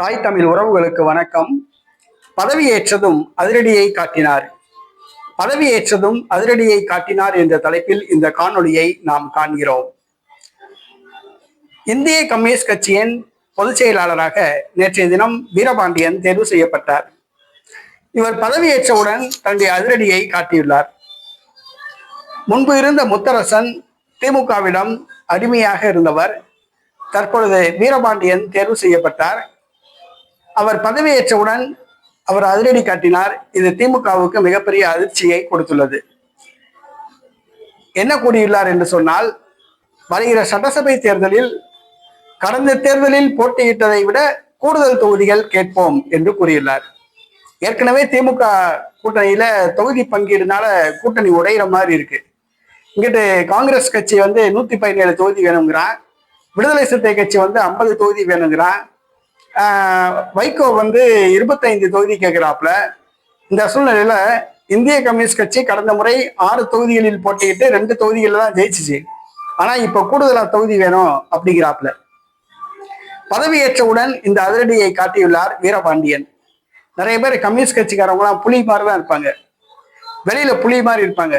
தாய் தமிழ் உறவுகளுக்கு வணக்கம். பதவியேற்றதும் அதிரடியை காட்டினார். பதவியேற்றதும் அதிரடியை காட்டினார் என்ற தலைப்பில் இந்த காணொளியை நாம் காண்கிறோம். இந்திய கம்யூனிஸ்ட் கட்சியின் பொதுச் செயலாளராக நேற்றைய தினம் வீரபாண்டியன் தேர்வு செய்யப்பட்டார். இவர் பதவியேற்றவுடன் தன்னுடைய அதிரடியை காட்டியுள்ளார். முன்பு இருந்த முத்தரசன் திமுகவிடம் அடிமையாக இருந்தவர் தற்பொழுது வீரபாண்டியன் தேர்வு செய்யப்பட்டார். அவர் பதவியேற்றவுடன் அவர் அதிரடி காட்டினார். இது திமுகவுக்கு மிகப்பெரிய அதிர்ச்சியை கொடுத்துள்ளது. என்ன கூறியுள்ளார் என்று சொன்னால் வருகிற சட்டசபை தேர்தலில் கடந்த தேர்தலில் போட்டியிட்டதை விட கூடுதல் தொகுதிகள் கேட்போம் என்று கூறியுள்ளார். ஏற்கனவே திமுக கூட்டணியில தொகுதி பங்கீடுனால கூட்டணி உடையிற மாதிரி இருக்கு. இங்கிட்டு காங்கிரஸ் கட்சி வந்து நூத்தி பதினேழு தொகுதி வேணுங்கிறான். விடுதலை சிறுத்தை கட்சி வந்து ஐம்பது தொகுதி வேணுங்கிறான். வைகோ வந்து இருபத்தைந்து தொகுதி கேட்கிறாப்புல. இந்த சூழ்நிலையில இந்திய கம்யூனிஸ்ட் கட்சி கடந்த முறை ஆறு தொகுதிகளில் போட்டியிட்டு ரெண்டு தொகுதிகளில் தான் ஜெயிச்சிச்சு. ஆனா இப்ப கூடுதலா தொகுதி வேணும் அப்படிங்கிறாப்புல. பதவியேற்றவுடன் இந்த அதிரடியை காட்டியுள்ளார் வீரபாண்டியன். நிறைய பேர் கம்யூனிஸ்ட் கட்சிக்காரவங்களாம் புலி மாதிரி தான் இருப்பாங்க. வெளியில புலி மாதிரி இருப்பாங்க.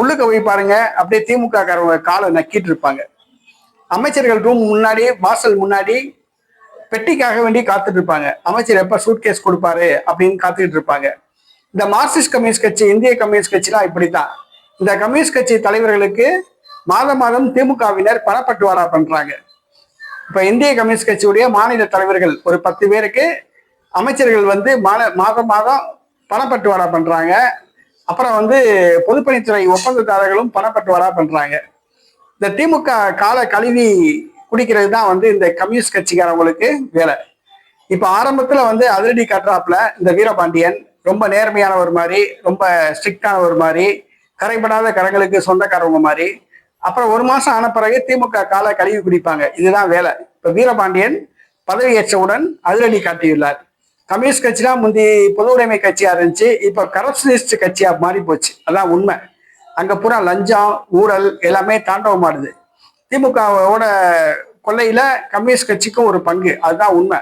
உள்ளுக்க போய் பாருங்க அப்படியே திமுக காரவங்க காலை நக்கிட்டு இருப்பாங்க. அமைச்சர்கள் ரூம் முன்னாடி வாசல் முன்னாடி பெட்டிக்காக வேண்டி காத்துட்டு இருப்பாங்க அமைச்சர் எப்ப சூட்கேஸ் கொடுப்பாரு அப்படின்னு காத்துக்கிட்டு இருப்பாங்க இந்த மார்க்சிஸ்ட் கம்யூனிஸ்ட் கட்சி இந்திய கம்யூனிஸ்ட் கட்சிலாம் இப்படித்தான். இந்த கம்யூனிஸ்ட் கட்சி தலைவர்களுக்கு மாதம் மாதம் திமுகவினர் பணப்பட்டுவாரா பண்றாங்க. இப்ப இந்திய கம்யூனிஸ்ட் கட்சியுடைய மாநில தலைவர்கள் ஒரு பத்து பேருக்கு அமைச்சர்கள் வந்து மாத மாதம் மாதம் பணப்பட்டுவாரா பண்றாங்க. அப்புறம் வந்து பொதுப்பணித்துறை ஒப்பந்ததாரர்களும் பணப்பட்டுவாரா பண்றாங்க. இந்த திமுக கால கழுவி குடிக்கிறது தான் வந்து இந்த கம்யூனிஸ்ட் கட்சிக்காரவங்களுக்கு வேலை. இப்ப ஆரம்பத்துல வந்து அதிரடி காட்டுறாப்புல இந்த வீரபாண்டியன் ரொம்ப நேர்மையான ஒரு மாதிரி ரொம்ப ஸ்ட்ரிக்டான ஒரு மாதிரி கரைபடாத கரங்களுக்கு சொந்தக்காரவங்க மாதிரி. அப்புறம் ஒரு மாசம் ஆன பிறகு திமுக காலை கழுவி குடிப்பாங்க. இதுதான் வேலை. இப்ப வீரபாண்டியன் பதவியேற்றவுடன் அதிரடி காட்டியுள்ளார். கம்யூனிஸ்ட் தான் முந்தி பொது உடைமை கட்சியா இருந்துச்சு இப்ப கரப்ஷனிஸ்ட் கட்சியா மாறி போச்சு அதான் உண்மை. அங்க பூரா லஞ்சம் ஊழல் எல்லாமே தாண்டவமாடுது. திமுகவோட கொள்ளையில கம்யூனிஸ்ட் கட்சிக்கும் ஒரு பங்கு. அதுதான் உண்மை.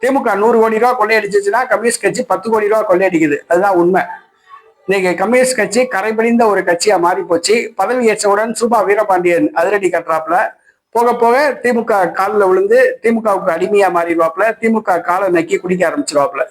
திமுக நூறு கோடி ரூபா கொள்ளையடிச்சிச்சுன்னா கம்யூனிஸ்ட் கட்சி பத்து கோடி ரூபா கொள்ளையடிக்குது. அதுதான் உண்மை. இன்னைக்கு கம்யூனிஸ்ட் கட்சி கரைபடிந்த ஒரு கட்சியா மாறி போச்சு பதவி ஏற்றவுடன் சுபா வீரபாண்டியன் அதிரடி கட்டுறாப்புல. போக போக திமுக காலில் விழுந்து திமுகவுக்கு அடிமையா மாறிடுவாப்புல. திமுக காலை நக்கி குடிக்க ஆரம்பிச்சிருவாப்புல.